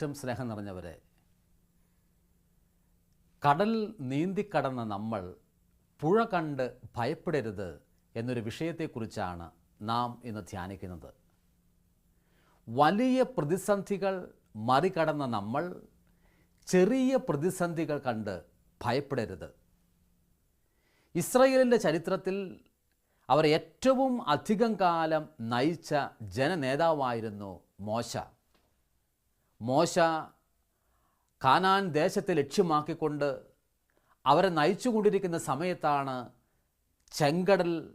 ഏറ്റവും സ്നേഹം നിറഞ്ഞവരെ. കടൽ നീന്തിക്കടന്ന നമ്മൾ പുഴ കണ്ട് ഭയപ്പെടരുത് എന്നൊരു വിഷയത്തെക്കുറിച്ചാണ് നാം ഇന്ന് ധ്യാനിക്കുന്നത്. വലിയ പ്രതിസന്ധികൾ മറികടന്ന നമ്മൾ ചെറിയ പ്രതിസന്ധികൾ കണ്ട് ഭയപ്പെടരുത്. ഇസ്രയേലിന്റെ ചരിത്രത്തിൽ അവർ ഏറ്റവും അധികം കാലം നയിച്ച ജനനേതാവായിരുന്നു മോശ. മോശ കാനാൻ ദേശത്തെ ലക്ഷ്യമാക്കിക്കൊണ്ട് അവരെ നയിച്ചുകൊണ്ടിരിക്കുന്ന സമയത്താണ് ചെങ്കടൽ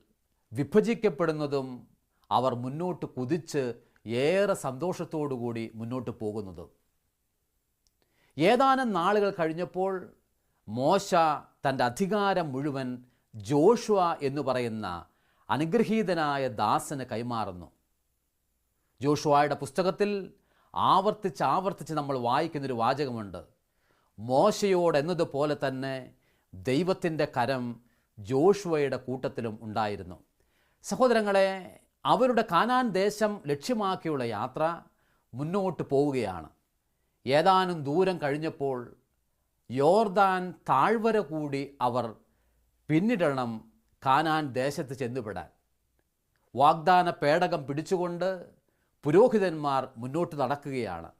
വിഭജിക്കപ്പെടുന്നതും അവർ മുന്നോട്ട് കുതിച്ച് ഏറെ സന്തോഷത്തോടുകൂടി മുന്നോട്ട് പോകുന്നതും. ഏതാനും നാളുകൾ കഴിഞ്ഞപ്പോൾ മോശ തന്റെ അധികാരം മുഴുവൻ ജോഷുവ എന്ന് പറയുന്ന അനുഗ്രഹീതനായ ദാസന് കൈമാറുന്നു. ജോഷുവായുടെ പുസ്തകത്തിൽ ആവർത്തിച്ച് ആവർത്തിച്ച് നമ്മൾ വായിക്കുന്നൊരു വാചകമുണ്ട്. മോശയോട് എന്നതുപോലെ തന്നെ ദൈവത്തിന്റെ കരം ജോഷുവയുടെ കൂട്ടത്തിലും ഉണ്ടായിരുന്നു. സഹോദരങ്ങളെ അവരുടെ കാനാൻ ദേശം ലക്ഷ്യമാക്കിയുള്ള യാത്ര മുന്നോട്ട് പോവുകയാണ്. ഏതാനും ദൂരം കഴിഞ്ഞപ്പോൾ യോർദാൻ താഴ്വര കൂടി അവർ പിന്നിടണം കാനാൻ ദേശത്ത് ചെന്നുപെടാൻ. വാഗ്ദാന പേടകം പിടിച്ചുകൊണ്ട് പുരോഹിതന്മാർ മുന്നോട്ട് നടക്കുകയാണ്.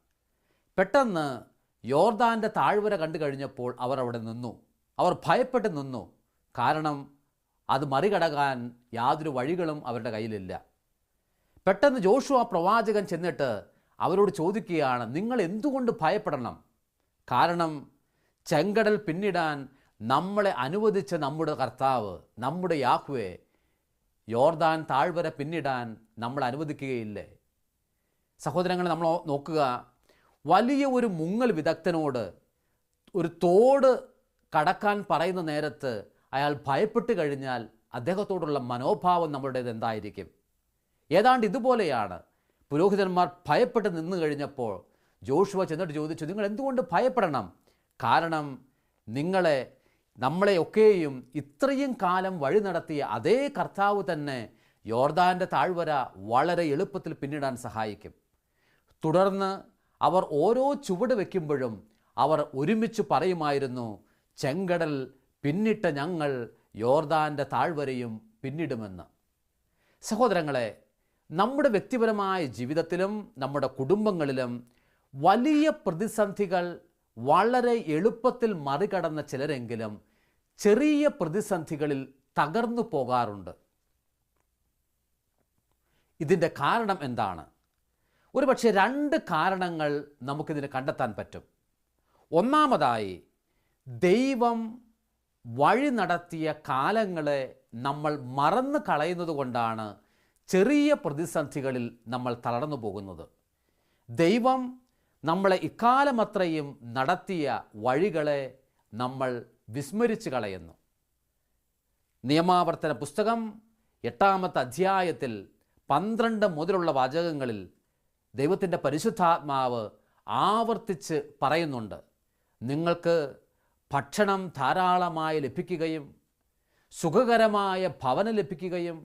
പെട്ടെന്ന് യോർദാന്റെ താഴ്വര കണ്ടു കഴിഞ്ഞപ്പോൾ അവർ അവിടെ നിന്നു. അവർ ഭയപ്പെട്ട് നിന്നു. കാരണം അത് മറികടക്കാൻ യാതൊരു വഴികളും അവരുടെ കയ്യിലില്ല. പെട്ടെന്ന് ജോഷുവ പ്രവാചകൻ ചെന്നിട്ട് അവരോട് ചോദിക്കുകയാണ് നിങ്ങൾ എന്തുകൊണ്ട് ഭയപ്പെടണം? കാരണം ചെങ്കടൽ പിന്നിടാൻ നമ്മളെ അനുവദിച്ച നമ്മുടെ കർത്താവ് നമ്മുടെ യാഹ്വേ യോർദാൻ താഴ്വര പിന്നിടാൻ നമ്മൾ അനുവദിക്കുകയില്ലേ? സഹോദരങ്ങളെ നമ്മൾ നോക്കുക. വലിയ ഒരു മുങ്ങൽ വിദഗ്ധനോട് ഒരു തോട് കടക്കാൻ പറയുന്ന നേരത്ത് അയാൾ ഭയപ്പെട്ട് കഴിഞ്ഞാൽ അദ്ദേഹത്തോടുള്ള മനോഭാവം നമ്മളുടേത് എന്തായിരിക്കും? ഏതാണ്ട് ഇതുപോലെയാണ്. പുരോഹിതന്മാർ ഭയപ്പെട്ട് നിന്നു കഴിഞ്ഞപ്പോൾ ജോഷുവ ചെന്നിട്ട് ചോദിച്ചു നിങ്ങൾ എന്തുകൊണ്ട് ഭയപ്പെടണം? കാരണം നിങ്ങളെ നമ്മളെയൊക്കെയും ഇത്രയും കാലം വഴി നടത്തിയ അതേ കർത്താവ് തന്നെ യോർദാന്റെ താഴ്വര വളരെ എളുപ്പത്തിൽ പിന്നിടാൻ സഹായിക്കും. തുടർന്ന് അവർ ഓരോ ചുവട് വയ്ക്കുമ്പോഴും അവർ ഒരുമിച്ച് പറയുമായിരുന്നു ചെങ്കടൽ പിന്നിട്ട ഞങ്ങൾ യോർദാന്റെ താഴ്വരയും പിന്നിടുമെന്ന്. സഹോദരങ്ങളെ നമ്മുടെ വ്യക്തിപരമായ ജീവിതത്തിലും നമ്മുടെ കുടുംബങ്ങളിലും വലിയ പ്രതിസന്ധികൾ വളരെ എളുപ്പത്തിൽ മറികടന്ന ചിലരെങ്കിലും ചെറിയ പ്രതിസന്ധികളിൽ തകർന്നു പോകാറുണ്ട്. ഇതിന്റെ കാരണം എന്താണ്? ഒരുപക്ഷെ രണ്ട് കാരണങ്ങൾ നമുക്കിതിന് കണ്ടെത്താൻ പറ്റും. ഒന്നാമതായി ദൈവം വഴി നടത്തിയ കാലങ്ങളെ നമ്മൾ മറന്നു കളയുന്നത് കൊണ്ടാണ് ചെറിയ പ്രതിസന്ധികളിൽ നമ്മൾ തളർന്നു പോകുന്നത്. ദൈവം നമ്മളെ ഇക്കാലമത്രയും നടത്തിയ വഴികളെ നമ്മൾ വിസ്മരിച്ചു കളയുന്നു. നിയമാവർത്തന പുസ്തകം എട്ടാമത്തെ അധ്യായത്തിൽ പന്ത്രണ്ട് മുതലുള്ള വാചകങ്ങളിൽ ദൈവത്തിന്റെ പരിശുദ്ധാത്മാവ് ആവർത്തിച്ച് പറയുന്നുണ്ട് നിങ്ങൾക്ക് ഭക്ഷണം ധാരാളമായി ലഭിക്കുകയും സുഖകരമായ ഭവനം ലഭിക്കുകയും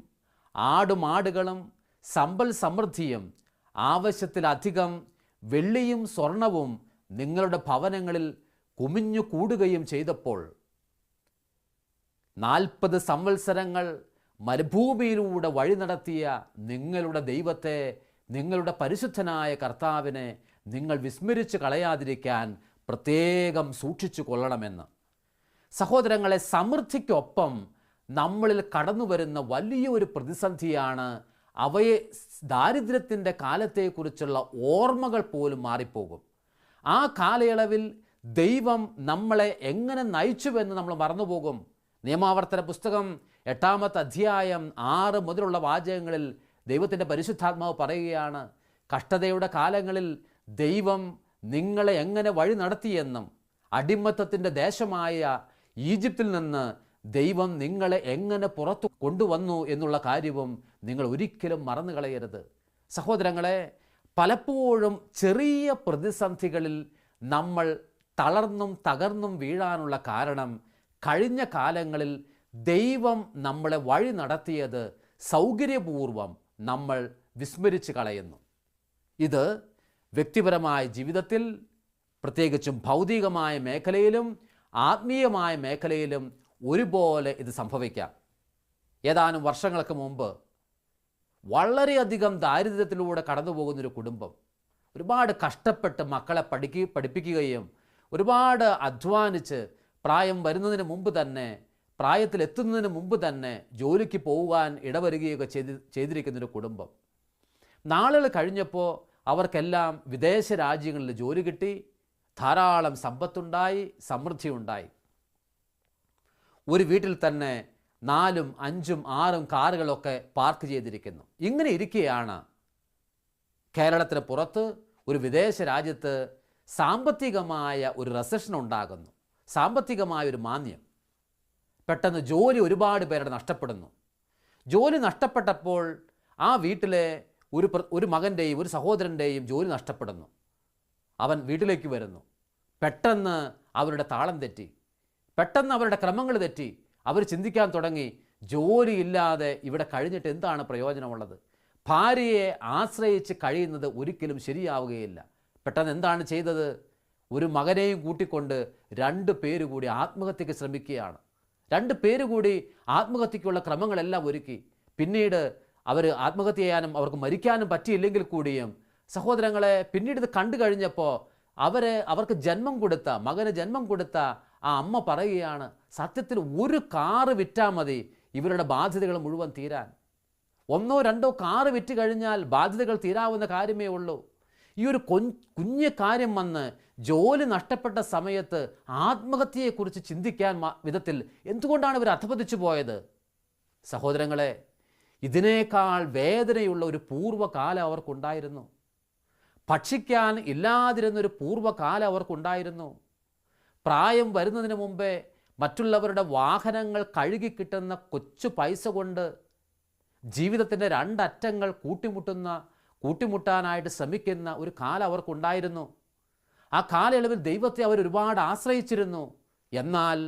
ആടുമാടുകളും സമ്പൽ സമൃദ്ധിയും ആവശ്യത്തിലധികം വെള്ളിയും സ്വർണവും നിങ്ങളുടെ ഭവനങ്ങളിൽ കുമിഞ്ഞു കൂടുകയും ചെയ്തപ്പോൾ നാൽപ്പത് സംവത്സരങ്ങൾ മരുഭൂമിയിലൂടെ വഴി നടത്തിയ നിങ്ങളുടെ ദൈവത്തെ നിങ്ങളുടെ പരിശുദ്ധനായ കർത്താവിനെ നിങ്ങൾ വിസ്മരിച്ച് കളയാതിരിക്കാൻ പ്രത്യേകം സൂക്ഷിച്ചു കൊള്ളണമെന്ന്. സഹോദരങ്ങളെ സമൃദ്ധിക്കൊപ്പം നമ്മളിൽ കടന്നു വരുന്ന വലിയൊരു പ്രതിസന്ധിയാണ് അവയെ ദാരിദ്ര്യത്തിന്റെ കാലത്തെക്കുറിച്ചുള്ള ഓർമ്മകൾ പോലും മാറിപ്പോകും. ആ കാലയളവിൽ ദൈവം നമ്മളെ എങ്ങനെ നയിച്ചുവെന്ന് നമ്മൾ മറന്നുപോകും. നിയമാവർത്തന പുസ്തകം എട്ടാമത്തെ അധ്യായം ആറ് മുതലുള്ള വാചകങ്ങളിൽ ദൈവത്തിന്റെ പരിശുദ്ധാത്മാവ് പറയുകയാണ് കഷ്ടതയുടെ കാലങ്ങളിൽ ദൈവം നിങ്ങളെ എങ്ങനെ വഴി നടത്തിയെന്നും അടിമത്തത്തിന്റെ ദേശമായ ഈജിപ്തിൽ നിന്ന് ദൈവം നിങ്ങളെ എങ്ങനെ പുറത്തു കൊണ്ടുവന്നു എന്നുള്ള കാര്യവും നിങ്ങൾ ഒരിക്കലും മറന്നു കളയരുത്. സഹോദരങ്ങളെ പലപ്പോഴും ചെറിയ പ്രതിസന്ധികളിൽ നമ്മൾ തളർന്നും തകർന്നും വീഴാനുള്ള കാരണം കഴിഞ്ഞ കാലങ്ങളിൽ ദൈവം നമ്മളെ വഴി നടത്തിയത് സൗകര്യപൂർവം നമ്മൾ വിസ്മരിച്ച് കളയുന്നു. ഇത് വ്യക്തിപരമായ ജീവിതത്തിൽ പ്രത്യേകിച്ചും ഭൗതികമായ മേഖലയിലും ആത്മീയമായ മേഖലയിലും ഒരുപോലെ ഇത് സംഭവിക്കാം. ഏതാനും വർഷങ്ങൾക്ക് മുമ്പ് വളരെയധികം ദാരിദ്ര്യത്തിലൂടെ കടന്നു പോകുന്നൊരു കുടുംബം ഒരുപാട് കഷ്ടപ്പെട്ട് മക്കളെ പഠിക്കുക പഠിപ്പിക്കുകയും ഒരുപാട് അധ്വാനിച്ച് പ്രായം വരുന്നതിന് മുമ്പ് തന്നെ പ്രായത്തിലെത്തുന്നതിന് മുമ്പ് തന്നെ ജോലിക്ക് പോകാൻ ഇടവരികയൊക്കെ ചെയ്ത് ചെയ്തിരിക്കുന്നൊരു കുടുംബം. നാളുകൾ കഴിഞ്ഞപ്പോൾ അവർക്കെല്ലാം വിദേശ രാജ്യങ്ങളിൽ ജോലി കിട്ടി ധാരാളം സമ്പത്തുണ്ടായി സമൃദ്ധിയുണ്ടായി. ഒരു വീട്ടിൽ തന്നെ നാലും അഞ്ചും ആറും കാറുകളൊക്കെ പാർക്ക് ചെയ്തിരിക്കുന്നു. ഇങ്ങനെ ഇരിക്കുകയാണ് കേരളത്തിന് പുറത്ത് ഒരു വിദേശ രാജ്യത്ത് സാമ്പത്തികമായ ഒരു റെസഷൻ ഉണ്ടാകുന്നു. സാമ്പത്തികമായ ഒരു മാന്യം പെട്ടെന്ന് ജോലി ഒരുപാട് പേരുടെ നഷ്ടപ്പെടുന്നു. ജോലി നഷ്ടപ്പെട്ടപ്പോൾ ആ വീട്ടിലെ ഒരു ഒരു മകന്റെയും ഒരു സഹോദരന്റെയും ജോലി നഷ്ടപ്പെടുന്നു. അവൻ വീട്ടിലേക്ക് വരുന്നു. പെട്ടെന്ന് അവരുടെ താളം തെറ്റി. പെട്ടെന്ന് അവരുടെ ക്രമങ്ങൾ തെറ്റി. അവർ ചിന്തിക്കാൻ തുടങ്ങി ജോലിയില്ലാതെ ഇവിടെ കഴിഞ്ഞിട്ട് എന്താണ് പ്രയോജനമുള്ളത്? ഭാര്യയെ ആശ്രയിച്ച് കഴിയുന്നത് ഒരിക്കലും ശരിയാവുകയില്ല. പെട്ടെന്ന് എന്താണ് ചെയ്തത്? ഒരു മകനെയും കൂട്ടിക്കൊണ്ട് രണ്ട് പേര് കൂടി ആത്മഹത്യക്ക് ശ്രമിക്കുകയാണ്. രണ്ട് പേര് കൂടി ആത്മഹത്യക്കുള്ള ക്രമങ്ങളെല്ലാം ഒരുക്കി. പിന്നീട് അവർ ആത്മഹത്യ ചെയ്യാനും അവർക്ക് മരിക്കാനും പറ്റിയില്ലെങ്കിൽ കൂടിയും സഹോദരങ്ങളെ പിന്നീട് ഇത് കണ്ടു കഴിഞ്ഞപ്പോൾ അവരെ അവർക്ക് ജന്മം കൊടുത്ത മകന് ജന്മം കൊടുത്ത ആ അമ്മ പറയുകയാണ് സത്യത്തിൽ ഒരു കാറ് വിറ്റാൽ മതി ഇവരുടെ ബാധ്യതകൾ മുഴുവൻ തീരാൻ. ഒന്നോ രണ്ടോ കാറ് വിറ്റ് കഴിഞ്ഞാൽ ബാധ്യതകൾ തീരാവുന്ന കാര്യമേ ഉള്ളൂ. ഈ ഒരു കൊ കുഞ്ഞു കാര്യം വന്ന് ജോലി നഷ്ടപ്പെട്ട സമയത്ത് ആത്മഹത്യയെക്കുറിച്ച് ചിന്തിക്കാൻ വിധത്തിൽ എന്തുകൊണ്ടാണ് ഇവർ അധപതിച്ചു പോയത്? സഹോദരങ്ങളെ ഇതിനേക്കാൾ വേദനയുള്ള ഒരു പൂർവകാലം അവർക്കുണ്ടായിരുന്നു. ഭക്ഷിക്കാൻ ഇല്ലാതിരുന്നൊരു പൂർവകാലം അവർക്കുണ്ടായിരുന്നു. പ്രായം വരുന്നതിന് മുമ്പേ മറ്റുള്ളവരുടെ വാഹനങ്ങൾ കഴുകി കിട്ടുന്ന കൊച്ചു പൈസ കൊണ്ട് ജീവിതത്തിന്റെ രണ്ടറ്റങ്ങൾ കൂട്ടിമുട്ടുന്ന കൂട്ടിമുട്ടാനായിട്ട് ശ്രമിക്കുന്ന ഒരു കാലം അവർക്കുണ്ടായിരുന്നു. ആ കാലയളവിൽ ദൈവത്തെ അവർ ഒരുപാട് ആശ്രയിച്ചിരുന്നു. എന്നാൽ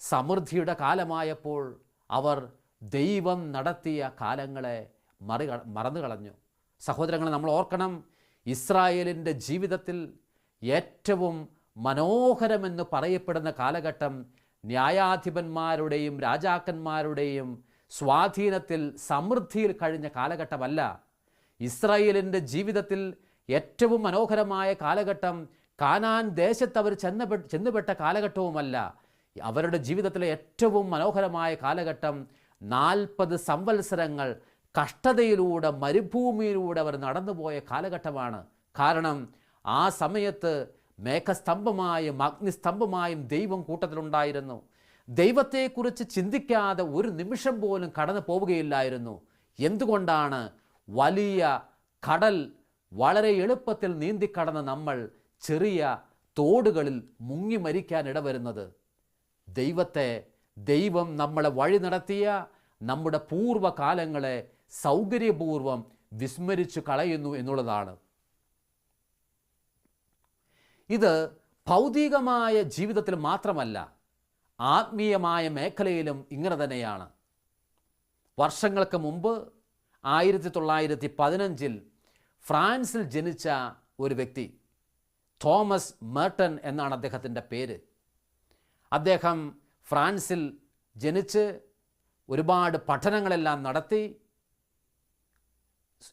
സമൃദ്ധിയുടെ കാലമായപ്പോൾ അവർ ദൈവം നടത്തിയ കാലങ്ങളെ മറി മറന്നു കളഞ്ഞു. സഹോദരങ്ങളെ നമ്മൾ ഓർക്കണം ഇസ്രായേലിന്റെ ജീവിതത്തിൽ ഏറ്റവും മനോഹരമെന്ന് പറയപ്പെടുന്ന കാലഘട്ടം ന്യായാധിപന്മാരുടെയും രാജാക്കന്മാരുടെയും സ്വാധീനത്തിൽ സമൃദ്ധിയിൽ കഴിഞ്ഞ കാലഘട്ടമല്ല. ഇസ്രായേലിന്റെ ജീവിതത്തിൽ ഏറ്റവും മനോഹരമായ കാലഘട്ടം കാനാൻ ദേശത്ത് അവർ ചെന്നപ്പെട്ട് ചെന്നുപെട്ട കാലഘട്ടവുമല്ല. അവരുടെ ജീവിതത്തിലെ ഏറ്റവും മനോഹരമായ കാലഘട്ടം നാൽപ്പത് സംവത്സരങ്ങൾ കഷ്ടതയിലൂടെ മരുഭൂമിയിലൂടെ അവർ നടന്നുപോയ കാലഘട്ടമാണ്. കാരണം ആ സമയത്ത് മേഘസ്തംഭമായും അഗ്നിസ്തംഭമായും ദൈവം കൂട്ടത്തിലുണ്ടായിരുന്നു. ദൈവത്തെക്കുറിച്ച് ചിന്തിക്കാതെ ഒരു നിമിഷം പോലും കടന്നു പോവുകയില്ലായിരുന്നു. എന്തുകൊണ്ടാണ് വലിയ കടൽ വളരെ എളുപ്പത്തിൽ നീന്തിക്കടന്ന നമ്മൾ ചെറിയ തോടുകളിൽ മുങ്ങി മരിക്കാൻ ഇടവരുന്നത്. ദൈവത്തെ ദൈവം നമ്മളെ വഴി നടത്തിയ നമ്മുടെ പൂർവകാലങ്ങളെ സൗകര്യപൂർവം വിസ്മരിച്ചു കളയുന്നു എന്നുള്ളതാണ്. ഇത് ഭൗതികമായ ജീവിതത്തിൽ മാത്രമല്ല ആത്മീയമായ മേഖലയിലും ഇങ്ങനെ തന്നെയാണ്. വർഷങ്ങൾക്ക് മുമ്പ് ആയിരത്തി തൊള്ളായിരത്തി പതിനഞ്ചിൽ ഫ്രാൻസിൽ ജനിച്ച ഒരു വ്യക്തി തോമസ് മേർട്ടൺ എന്നാണ് അദ്ദേഹത്തിന്റെ പേര്. അദ്ദേഹം ഫ്രാൻസിൽ ജനിച്ച് ഒരുപാട് പഠനങ്ങളെല്ലാം നടത്തി.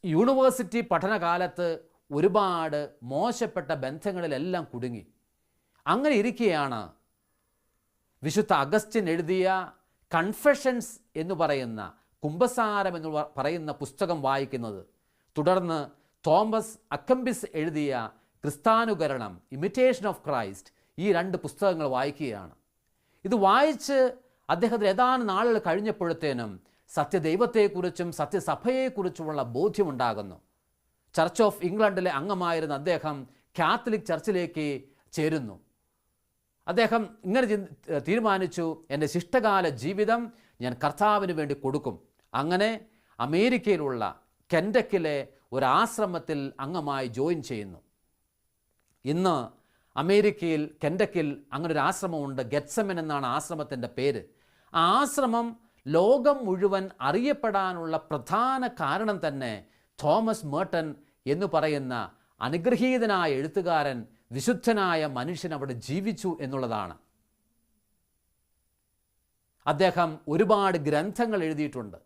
യൂണിവേഴ്സിറ്റി പഠനകാലത്ത് ഒരുപാട് മോശപ്പെട്ട ബന്ധങ്ങളിലെല്ലാം കുടുങ്ങി. അങ്ങനെ ഇരിക്കെയാണ് വിശുദ്ധ അഗസ്റ്റിൻ എഴുതിയ കൺഫെഷൻസ് എന്ന് പറയുന്ന കുംഭസാരം എന്ന് പറയുന്ന പുസ്തകം വായിക്കുന്നത്. തുടർന്ന് തോമസ് അക്കംബിസ് എഴുതിയ ക്രിസ്താനുകരണം ഇമിറ്റേഷൻ ഓഫ് ക്രൈസ്റ്റ് ഈ രണ്ട് പുസ്തകങ്ങൾ വായിക്കുകയാണ്. ഇത് വായിച്ച് അദ്ദേഹത്തിന് ഏതാനും നാളുകൾ കഴിഞ്ഞപ്പോഴത്തേനും സത്യദൈവത്തെക്കുറിച്ചും സത്യസഭയെക്കുറിച്ചുമുള്ള ബോധ്യമുണ്ടാകുന്നു. ചർച്ച് ഓഫ് ഇംഗ്ലണ്ടിലെ അംഗമായിരുന്ന അദ്ദേഹം കാത്തലിക് ചർച്ചിലേക്ക് ചേരുന്നു. അദ്ദേഹം ഇങ്ങനെ തീരുമാനിച്ചു എന്റെ ശിഷ്ടകാല ജീവിതം ഞാൻ കർത്താവിന് വേണ്ടി കൊടുക്കും. അങ്ങനെ അമേരിക്കയിലുള്ള കെൻഡക്കിലെ ഒരു ആശ്രമത്തിൽ അംഗമായി ജോയിൻ ചെയ്യുന്നു. ഇന്ന് അമേരിക്കയിൽ കെൻഡക്കിൽ അങ്ങനെ ഒരു ആശ്രമമുണ്ട്. ഗെറ്റ്സമൻ എന്നാണ് ആശ്രമത്തിന്റെ പേര്. ആ ആശ്രമം ലോകം മുഴുവൻ അറിയപ്പെടാനുള്ള പ്രധാന കാരണം തന്നെ തോമസ് മേട്ടൻ എന്ന് പറയുന്ന അനുഗ്രഹീതനായ എഴുത്തുകാരൻ വിശുദ്ധനായ മനുഷ്യൻ അവിടെ ജീവിച്ചു എന്നുള്ളതാണ്. അദ്ദേഹം ഒരുപാട് ഗ്രന്ഥങ്ങൾ എഴുതിയിട്ടുണ്ട്.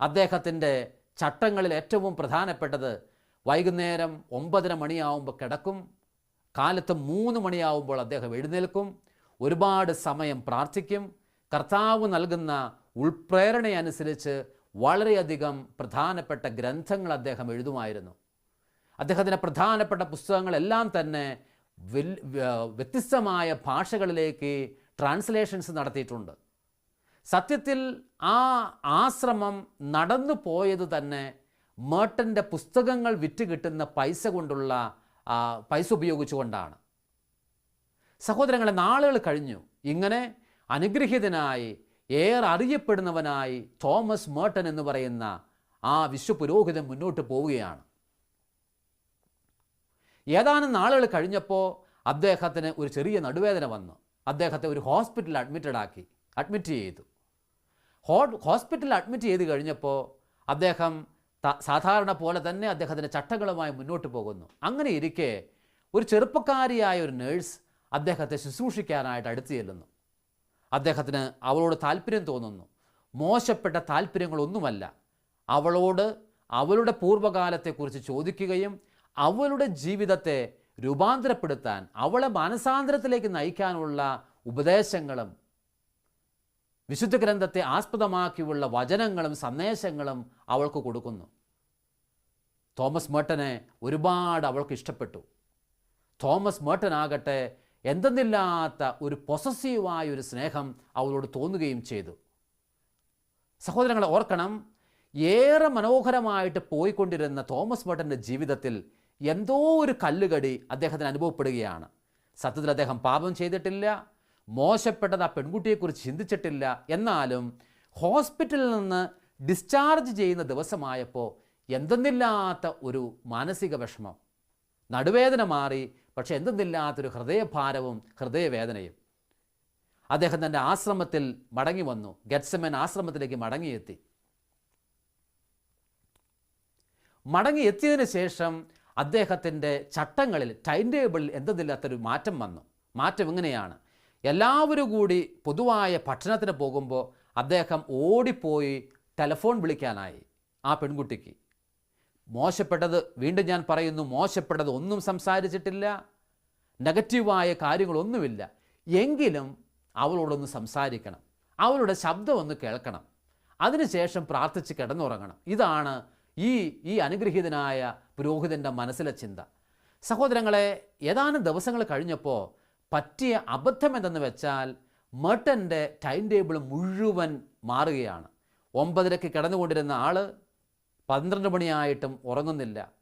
അദ്ദേഹത്തിന്റെ ചട്ടങ്ങളിൽ ഏറ്റവും പ്രധാനപ്പെട്ടത് വൈകുന്നേരം ഒമ്പതര മണിയാവുമ്പോൾ കിടക്കും. കാലത്ത് മൂന്ന് മണിയാവുമ്പോൾ അദ്ദേഹം എഴുന്നേൽക്കും. ഒരുപാട് സമയം പ്രാർത്ഥിക്കും. കർത്താവ് നൽകുന്ന ഉൾപ്രേരണയനുസരിച്ച് വളരെയധികം പ്രധാനപ്പെട്ട ഗ്രന്ഥങ്ങൾ അദ്ദേഹം എഴുതുമായിരുന്നു. അദ്ദേഹത്തിന്റെ പ്രധാനപ്പെട്ട പുസ്തകങ്ങളെല്ലാം തന്നെ വ്യത്യസ്തമായ ഭാഷകളിലേക്ക് ട്രാൻസ്ലേഷൻസ് നടത്തിയിട്ടുണ്ട്. സത്യത്തിൽ ആ ആശ്രമം നടന്നു പോയത് തന്നെ മേട്ടന്റെ പുസ്തകങ്ങൾ വിറ്റ് കിട്ടുന്ന പൈസ കൊണ്ടുള്ള പൈസ ഉപയോഗിച്ചുകൊണ്ടാണ്. സഹോദരങ്ങളെ നാളുകൾ കഴിഞ്ഞു. ഇങ്ങനെ അനുഗ്രഹീതനായി ഏറെ അറിയപ്പെടുന്നവനായി തോമസ് മേട്ടൻ എന്ന് പറയുന്ന ആ വിശ്വപുരോഹിതൻ മുന്നോട്ട് പോവുകയാണ്. ഏതാനും നാളുകൾ കഴിഞ്ഞപ്പോൾ അദ്ദേഹത്തിന് ഒരു ചെറിയ നടുവേദന വന്നു. അദ്ദേഹത്തെ ഒരു ഹോസ്പിറ്റലിൽ അഡ്മിറ്റഡ് ആക്കി അഡ്മിറ്റ് ചെയ്തു. ഹോസ്പിറ്റലിൽ അഡ്മിറ്റ് ചെയ്ത് കഴിഞ്ഞപ്പോൾ അദ്ദേഹം സാധാരണ പോലെ തന്നെ അദ്ദേഹത്തിന്റെ ചട്ടങ്ങളുമായി മുന്നോട്ട് പോകുന്നു. അങ്ങനെ ഇരിക്കെ ഒരു ചെറുപ്പക്കാരിയായ ഒരു നേഴ്സ് അദ്ദേഹത്തെ ശുശ്രൂഷിക്കാനായിട്ട് അടുത്ത് ചെല്ലുന്നു. അദ്ദേഹത്തിന് അവളോട് താല്പര്യം തോന്നുന്നു. മോശപ്പെട്ട താല്പര്യങ്ങളൊന്നുമല്ല. അവളോട് അവളുടെ പൂർവകാലത്തെക്കുറിച്ച് ചോദിക്കുകയും അവളുടെ ജീവിതത്തെ രൂപാന്തരപ്പെടുത്താൻ അവളെ മാനസാന്തരത്തിലേക്ക് നയിക്കാനുള്ള ഉപദേശങ്ങളും വിശുദ്ധ ഗ്രന്ഥത്തെ ആസ്പദമാക്കിയുള്ള വചനങ്ങളും സന്ദേശങ്ങളും അവൾക്ക് കൊടുക്കുന്നു. തോമസ് മേട്ടനെ ഒരുപാട് അവൾക്ക് ഇഷ്ടപ്പെട്ടു. തോമസ് മേട്ടനാകട്ടെ എന്തെന്നില്ലാത്ത ഒരു പൊസസീവായ ഒരു സ്നേഹം അവളോട് തോന്നുകയും ചെയ്തു. സഹോദരങ്ങളെ ഓർക്കണം ഏറെ മനോഹരമായിട്ട് പോയിക്കൊണ്ടിരുന്ന തോമസ് മേട്ടന്റെ ജീവിതത്തിൽ എന്തോ ഒരു കല്ലുകടി അദ്ദേഹത്തിന് അനുഭവപ്പെടുകയാണ്. സത്യത്തിൽ അദ്ദേഹം പാപം ചെയ്തിട്ടില്ല മോശപ്പെട്ടത് ആ പെൺകുട്ടിയെക്കുറിച്ച് ചിന്തിച്ചിട്ടില്ല. എന്നാലും ഹോസ്പിറ്റലിൽ നിന്ന് ഡിസ്ചാർജ് ചെയ്യുന്ന ദിവസമായപ്പോൾ എന്തെന്നില്ലാത്ത ഒരു മാനസിക വിഷമം. നടുവേദന മാറി പക്ഷെ എന്തെന്നില്ലാത്തൊരു ഹൃദയഭാരവും ഹൃദയവേദനയും. അദ്ദേഹം തന്റെ ആശ്രമത്തിൽ മടങ്ങി വന്നു. ഗറ്റ്സമൻ ആശ്രമത്തിലേക്ക് മടങ്ങിയെത്തി. മടങ്ങി എത്തിയതിന് ശേഷം അദ്ദേഹത്തിന്റെ ചട്ടങ്ങളിൽ ടൈം ടേബിളിൽ എന്തെന്നില്ലാത്തൊരു മാറ്റം വന്നു. മാറ്റം ഇങ്ങനെയാണ് എല്ലാവരും കൂടി പൊതുവായ ഭക്ഷണത്തിന് പോകുമ്പോൾ അദ്ദേഹം ഓടിപ്പോയി ടെലഫോൺ വിളിക്കാനായി ആ പെൺകുട്ടിക്ക്. മോശപ്പെട്ടത് വീണ്ടും ഞാൻ പറയുന്നു മോശപ്പെട്ടത് ഒന്നും സംസാരിച്ചിട്ടില്ല നെഗറ്റീവായ കാര്യങ്ങളൊന്നുമില്ല. എങ്കിലും അവളോടൊന്ന് സംസാരിക്കണം അവളുടെ ശബ്ദം ഒന്ന് കേൾക്കണം അതിനുശേഷം പ്രാർത്ഥിച്ച് കിടന്നുറങ്ങണം. ഇതാണ് ഈ ഈ അനുഗ്രഹീതനായ പുരോഹിതന്റെ മനസ്സിലെ ചിന്ത. സഹോദരങ്ങളെ ഏതാനും ദിവസങ്ങൾ കഴിഞ്ഞപ്പോൾ പറ്റിയ അബദ്ധം എന്തെന്ന് വെച്ചാൽ മേട്ടന്റെ ടൈം ടേബിൾ മുഴുവൻ മാറുകയാണ്. ഒമ്പതരയ്ക്ക് കിടന്നുകൊണ്ടിരുന്ന ആൾ പന്ത്രണ്ട് മണിയായിട്ടും ഉറങ്ങുന്നില്ല.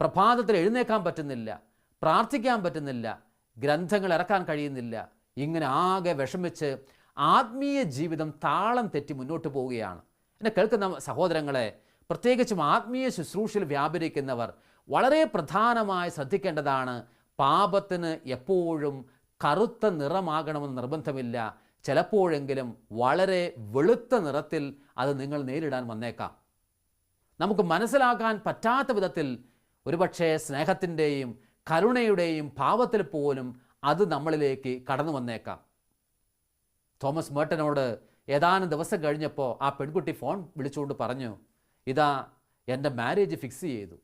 പ്രഭാതത്തിൽ എഴുന്നേക്കാൻ പറ്റുന്നില്ല പ്രാർത്ഥിക്കാൻ പറ്റുന്നില്ല ഗ്രന്ഥങ്ങൾ ഇറക്കാൻ കഴിയുന്നില്ല. ഇങ്ങനെ ആകെ വിഷമിച്ച് ആത്മീയ ജീവിതം താളം തെറ്റി മുന്നോട്ട് പോവുകയാണ്. എന്നെ കേൾക്കുന്ന സഹോദരങ്ങളെ പ്രത്യേകിച്ചും ആത്മീയ ശുശ്രൂഷയിൽ വ്യാപരിക്കുന്നവർ വളരെ പ്രധാനമായി ശ്രദ്ധിക്കേണ്ടതാണ് പാപത്തിന് എപ്പോഴും കറുത്ത നിറമാകണമെന്ന് നിർബന്ധമില്ല. ചിലപ്പോഴെങ്കിലും വളരെ വെളുത്ത നിറത്തിൽ അത് നിങ്ങൾ നേരിടാൻ വന്നേക്കാം. നമുക്ക് മനസ്സിലാക്കാൻ പറ്റാത്ത വിധത്തിൽ ഒരുപക്ഷെ സ്നേഹത്തിന്റെയും കരുണയുടെയും ഭാവത്തിൽ പോലും അത് നമ്മളിലേക്ക് കടന്നു വന്നേക്കാം. തോമസ് മേട്ടനോട് ഏതാനും ദിവസം കഴിഞ്ഞപ്പോൾ ആ പെൺകുട്ടി ഫോൺ വിളിച്ചുകൊണ്ട് പറഞ്ഞു ഇതാ എന്റെ മാരേജ് ഫിക്സ് ചെയ്തു.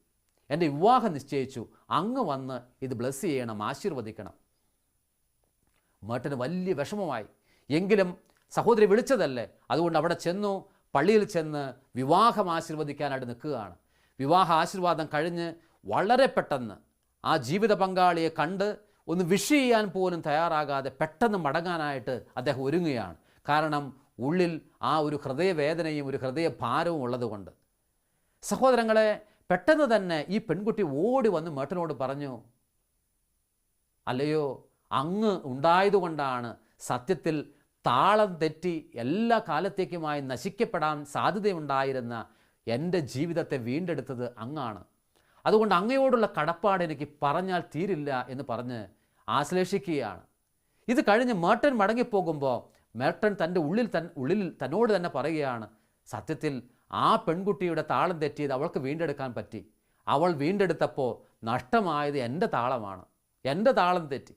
എന്റെ വിവാഹം നിശ്ചയിച്ചു. അങ്ങ് വന്ന് ഇത് ബ്ലസ് ചെയ്യണം ആശീർവദിക്കണം. മേട്ടന് വലിയ വിഷമമായി. എങ്കിലും സഹോദരി വിളിച്ചതല്ലേ? അതുകൊണ്ട് അവിടെ ചെന്നു പള്ളിയിൽ ചെന്ന് വിവാഹം ആശീർവദിക്കാനായിട്ട് നിൽക്കുകയാണ്. വിവാഹ ആശീർവാദം കഴിഞ്ഞ് വളരെ പെട്ടെന്ന് ആ ജീവിത പങ്കാളിയെ കണ്ട് ഒന്ന് വിഷ് ചെയ്യാൻ പോലും തയ്യാറാകാതെ പെട്ടെന്ന് മടങ്ങാനായിട്ട് അദ്ദേഹം ഒരുങ്ങുകയാണ്. കാരണം ഉള്ളിൽ ആ ഒരു ഹൃദയവേദനയും ഒരു ഹൃദയഭാരവും ഉള്ളതുകൊണ്ട്. സഹോദരങ്ങളെ പെട്ടെന്ന് തന്നെ ഈ പെൺകുട്ടി ഓടി വന്ന് മേട്ടനോട് പറഞ്ഞു അല്ലയോ അങ്ങ് ഉണ്ടായതുകൊണ്ടാണ് സത്യത്തിൽ താളം തെറ്റി എല്ലാ കാലത്തേക്കുമായി നശിക്കപ്പെടാൻ സാധ്യതയുണ്ടായിരുന്ന എന്റെ ജീവിതത്തെ വീണ്ടെടുത്തത് അങ്ങാണ്. അതുകൊണ്ട് അങ്ങയോടുള്ള കടപ്പാട് എനിക്ക് പറഞ്ഞാൽ തീരില്ല എന്ന് പറഞ്ഞ് ആശ്ലേഷിക്കുകയാണ്. ഇത് കഴിഞ്ഞ് മേട്ടൻ മടങ്ങിപ്പോകുമ്പോൾ മേട്ടൻ തന്റെ ഉള്ളിൽ തൻ ഉള്ളിൽ തന്നോട് തന്നെ പറയുകയാണ് സത്യത്തിൽ ആ പെൺകുട്ടിയുടെ താളം തെറ്റിയത് അവൾക്ക് വീണ്ടെടുക്കാൻ പറ്റി. അവൾ വീണ്ടെടുത്തപ്പോൾ നഷ്ടമായത് എന്റെ താളമാണ്. എന്റെ താളം തെറ്റി.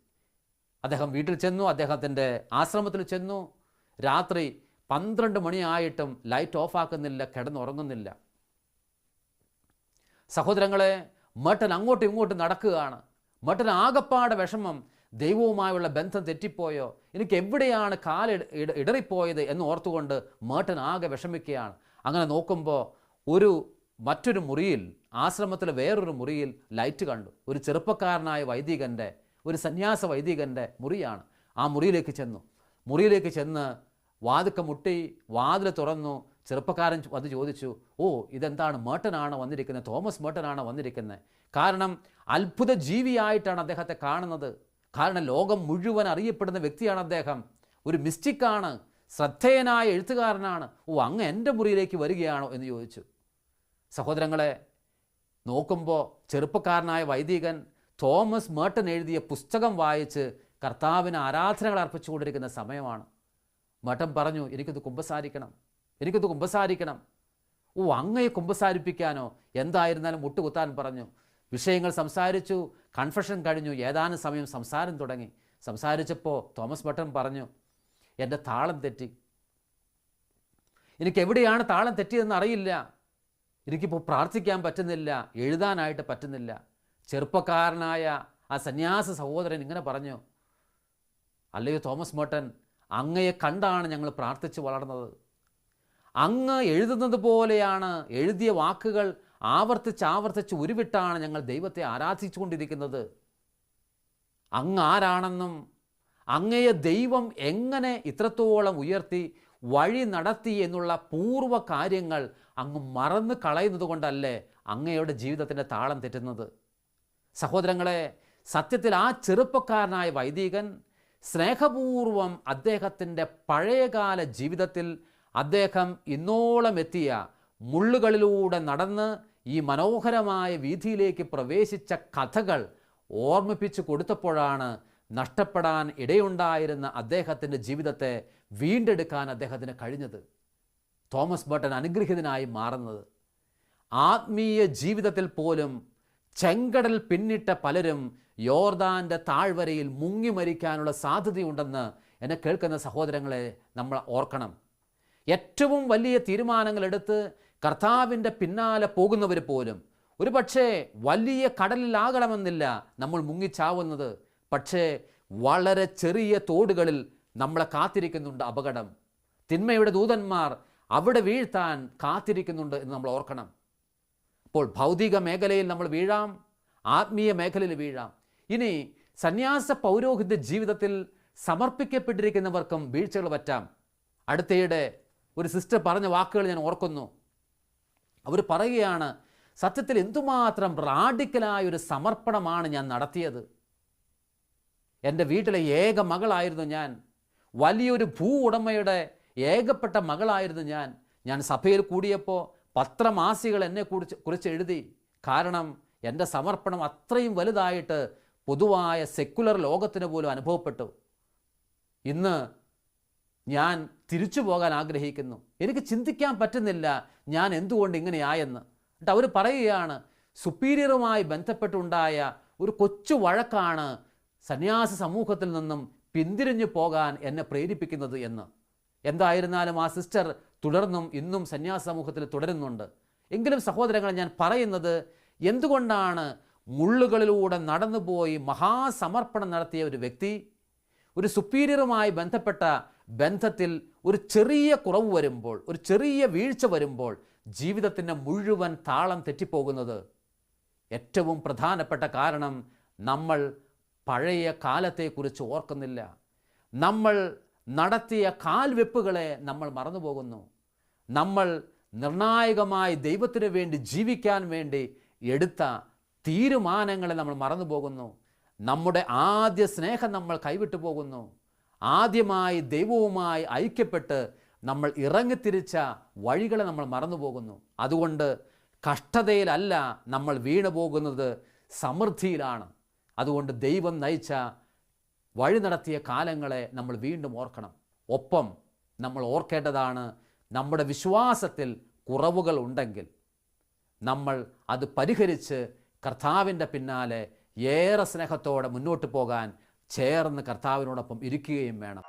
അദ്ദേഹം വീട്ടിൽ ചെന്നു അദ്ദേഹത്തിന്റെ ആശ്രമത്തിൽ ചെന്നു. രാത്രി പന്ത്രണ്ട് മണിയായിട്ടും ലൈറ്റ് ഓഫാക്കുന്നില്ല കിടന്നുറങ്ങുന്നില്ല. സഹോദരങ്ങളെ മേട്ടൻ അങ്ങോട്ടും ഇങ്ങോട്ടും നടക്കുകയാണ്. മേട്ടൻ ആകപ്പാടെ വിഷമം ദൈവവുമായുള്ള ബന്ധം തെറ്റിപ്പോയോ എനിക്ക് എവിടെയാണ് കാല ഇടറിപ്പോയത് എന്ന് ഓർത്തുകൊണ്ട് മേട്ടൻ ആകെ വിഷമിക്കുകയാണ്. അങ്ങനെ നോക്കുമ്പോൾ ഒരു മറ്റൊരു മുറിയിൽ ആശ്രമത്തിലെ വേറൊരു മുറിയിൽ ലൈറ്റ് കണ്ടു. ഒരു ചെറുപ്പക്കാരനായ വൈദികന്റെ ഒരു സന്യാസ വൈദികന്റെ മുറിയാണ്. ആ മുറിയിലേക്ക് ചെന്നു. മുറിയിലേക്ക് ചെന്ന് വാതുക്ക മുട്ടി വാതിൽ തുറന്നു. ചെറുപ്പക്കാരൻ അത് ചോദിച്ചു ഓ ഇതെന്താണ്? മേട്ടനാണ് വന്നിരിക്കുന്നത്? തോമസ് മേട്ടനാണ് വന്നിരിക്കുന്നത്? കാരണം അത്ഭുത ജീവിയായിട്ടാണ് അദ്ദേഹത്തെ കാണുന്നത്. കാരണം ലോകം മുഴുവൻ അറിയപ്പെടുന്ന വ്യക്തിയാണ് അദ്ദേഹം. ഒരു മിസ്റ്റിക്കാണ് ശ്രദ്ധേയനായ എഴുത്തുകാരനാണ്. ഓ അങ്ങ് എന്റെ മുറിയിലേക്ക് വരികയാണോ? എന്ന് ചോദിച്ചു. സഹോദരങ്ങളെ നോക്കുമ്പോൾ ചെറുപ്പക്കാരനായ വൈദികൻ തോമസ് മേട്ടൻ എഴുതിയ പുസ്തകം വായിച്ച് കർത്താവിന് ആരാധനകൾ അർപ്പിച്ചുകൊണ്ടിരിക്കുന്ന സമയമാണ്. മേട്ടൻ പറഞ്ഞു എനിക്കിത് കുമ്പസാരിക്കണം എനിക്കിത് കുമ്പസാരിക്കണം. ഓ അങ്ങയെ കുമ്പസാരിപ്പിക്കാനോ? എന്തായിരുന്നാലും മുട്ടുകുത്താൻ പറഞ്ഞു. വിഷയങ്ങൾ സംസാരിച്ചു കൺഫഷൻ കഴിഞ്ഞു ഏതാനും സമയം സംസാരം തുടങ്ങി. സംസാരിച്ചപ്പോൾ തോമസ് ബട്ടൺ പറഞ്ഞു എന്റെ താളം തെറ്റി. എനിക്ക് എവിടെയാണ് താളം തെറ്റിയതെന്ന് അറിയില്ല. എനിക്കിപ്പോൾ പ്രാർത്ഥിക്കാൻ പറ്റുന്നില്ല എഴുതാനായിട്ട് പറ്റുന്നില്ല. ചെറുപ്പക്കാരനായ ആ സന്യാസ സഹോദരൻ ഇങ്ങനെ പറഞ്ഞു അല്ലയോ തോമസ് മോട്ടൻ അങ്ങയെ കണ്ടാണ് ഞങ്ങൾ പ്രാർത്ഥിച്ച് വളർന്നത്. അങ്ങ് എഴുതുന്നത് പോലെയാണ് എഴുതിയ വാക്കുകൾ ആവർത്തിച്ച് ആവർത്തിച്ച് ഉരുവിട്ടാണ് ഞങ്ങൾ ദൈവത്തെ ആരാധിച്ചുകൊണ്ടിരിക്കുന്നത്. അങ്ങ് ആരാണെന്നും അങ്ങയെ ദൈവം എങ്ങനെ ഇത്രത്തോളം ഉയർത്തി വഴി നടത്തി എന്നുള്ള പൂർവ കാര്യങ്ങൾ അങ്ങ് മറന്നു കളയുന്നത് കൊണ്ടല്ലേ അങ്ങയുടെ ജീവിതത്തിന്റെ താളം തെറ്റുന്നത്? സഹോദരങ്ങളെ സത്യത്തിൽ ആ ചെറുപ്പക്കാരനായ വൈദികൻ സ്നേഹപൂർവം അദ്ദേഹത്തിന്റെ പഴയകാല ജീവിതത്തിൽ അദ്ദേഹം ഇന്നോളം എത്തിയ മുള്ളുകളിലൂടെ നടന്ന് ഈ മനോഹരമായ വീതിയിലേക്ക് പ്രവേശിച്ച കഥകൾ ഓർമ്മിപ്പിച്ചു കൊടുത്തപ്പോഴാണ് നഷ്ടപ്പെടാൻ ഇടയുണ്ടായിരുന്ന അദ്ദേഹത്തിന്റെ ജീവിതത്തെ വീണ്ടെടുക്കാൻ അദ്ദേഹത്തിന് കഴിഞ്ഞത്. തോമസ് ബട്ടൺ അനുഗ്രഹീതനായി മാറുന്നത്. ആത്മീയ ജീവിതത്തിൽ പോലും ചെങ്കടൽ പിന്നിട്ട പലരും യോർദാന്റെ താഴ്വരയിൽ മുങ്ങി മരിക്കാനുള്ള സാധ്യതയുണ്ടെന്ന് എന്നെ കേൾക്കുന്ന സഹോദരങ്ങളെ നമ്മൾ ഓർക്കണം. ഏറ്റവും വലിയ തീരുമാനങ്ങളെടുത്ത് കർത്താവിന്റെ പിന്നാലെ പോകുന്നവർ പോലും ഒരു പക്ഷേ വലിയ കടലിലാകണമെന്നില്ല നമ്മൾ മുങ്ങിച്ചാവുന്നത്. പക്ഷേ വളരെ ചെറിയ തോടുകളിൽ നമ്മളെ കാത്തിരിക്കുന്നുണ്ട് അപകടം. തിന്മയുടെ ദൂതന്മാർ അവിടെ വീഴ്ത്താൻ കാത്തിരിക്കുന്നുണ്ട് എന്ന് നമ്മൾ ഓർക്കണം. അപ്പോൾ ഭൗതിക മേഖലയിൽ നമ്മൾ വീഴാം ആത്മീയ മേഖലയിൽ വീഴാം. ഇനി സന്യാസ പൗരോഹിത്യ ജീവിതത്തിൽ സമർപ്പിക്കപ്പെട്ടിരിക്കുന്നവർക്കും വീഴ്ചകൾ പറ്റാം. അടുത്തയിടെ ഒരു സിസ്റ്റർ പറഞ്ഞ വാക്കുകൾ ഞാൻ ഓർക്കുന്നു. അവർ പറയുകയാണ് സത്യത്തിൽ എന്തുമാത്രം റാഡിക്കലായ ഒരു സമർപ്പണമാണ് ഞാൻ നടത്തിയത്. എന്റെ വീട്ടിലെ ഏക മകളായിരുന്നു ഞാൻ. വലിയൊരു ഭൂ ഉടമയുടെ ഏകപ്പെട്ട മകളായിരുന്നു ഞാൻ. ഞാൻ സഭയിൽ കൂടിയപ്പോൾ പത്രമാസികൾ എന്നെ കുറിച്ച് കുറിച്ച് എഴുതി. കാരണം എന്റെ സമർപ്പണം അത്രയും വലുതായിട്ട് പൊതുവായ സെക്കുലർ ലോകത്തിന് പോലും അനുഭവപ്പെട്ടു. ഇന്ന് ഞാൻ തിരിച്ചു പോകാൻ ആഗ്രഹിക്കുന്നു. എനിക്ക് ചിന്തിക്കാൻ പറ്റുന്നില്ല ഞാൻ എന്തുകൊണ്ട് ഇങ്ങനെയായെന്ന്. എന്നിട്ട് അവർ പറയുകയാണ് സുപ്പീരിയറുമായി ബന്ധപ്പെട്ടുണ്ടായ ഒരു കൊച്ചു വഴക്കാണ് സന്യാസ സമൂഹത്തിൽ നിന്നും പിന്തിരിഞ്ഞു പോകാൻ എന്നെ പ്രേരിപ്പിക്കുന്നത് എന്ന്. എന്തായിരുന്നാലും ആ സിസ്റ്റർ തുടർന്നും ഇന്നും സന്യാസ സമൂഹത്തിൽ തുടരുന്നുണ്ട്. എങ്കിലും സഹോദരങ്ങളെ ഞാൻ പറയുന്നത് എന്തുകൊണ്ടാണ് മുള്ളുകളിലൂടെ നടന്നുപോയി മഹാസമർപ്പണം നടത്തിയ ഒരു വ്യക്തി? ഒരു സുപ്പീരിയറുമായി ബന്ധപ്പെട്ട ബന്ധത്തിൽ ഒരു ചെറിയ കുറവ് വരുമ്പോൾ ഒരു ചെറിയ വീഴ്ച വരുമ്പോൾ ജീവിതത്തിന്റെ മുഴുവൻ താളം തെറ്റിപ്പോകുന്നത്. ഏറ്റവും പ്രധാനപ്പെട്ട കാരണം നമ്മൾ പഴയ കാലത്തെക്കുറിച്ച് ഓർക്കുന്നില്ല. നമ്മൾ നടത്തിയ കാൽവെപ്പുകളെ നമ്മൾ മറന്നുപോകുന്നു. നമ്മൾ നിർണായകമായി ദൈവത്തിന് വേണ്ടി ജീവിക്കാൻ വേണ്ടി എടുത്ത തീരുമാനങ്ങളെ നമ്മൾ മറന്നു പോകുന്നു നമ്മുടെ ആദ്യ സ്നേഹം നമ്മൾ കൈവിട്ടു പോകുന്നു. ആദ്യമായി ദൈവവുമായി ഐക്യപ്പെട്ട് നമ്മൾ ഇറങ്ങിത്തിരിച്ച വഴികളെ നമ്മൾ മറന്നു പോകുന്നു അതുകൊണ്ട് കഷ്ടതയിലല്ല നമ്മൾ വീണു പോകുന്നത് സമൃദ്ധിയിലാണ്. അതുകൊണ്ട് ദൈവം നയിച്ച വഴി നടത്തിയ കാലങ്ങളെ നമ്മൾ വീണ്ടും ഓർക്കണം. ഒപ്പം നമ്മൾ ഓർക്കേണ്ടതാണ് നമ്മുടെ വിശ്വാസത്തിൽ കുറവുകൾ ഉണ്ടെങ്കിൽ നമ്മൾ അത് പരിഹരിച്ച് കർത്താവിന്റെ പിന്നാലെ ഏറെ സ്നേഹത്തോടെ മുന്നോട്ട് പോകാൻ ചേർന്ന് കർത്താവിനോടൊപ്പം ഇരിക്കുകയും വേണം.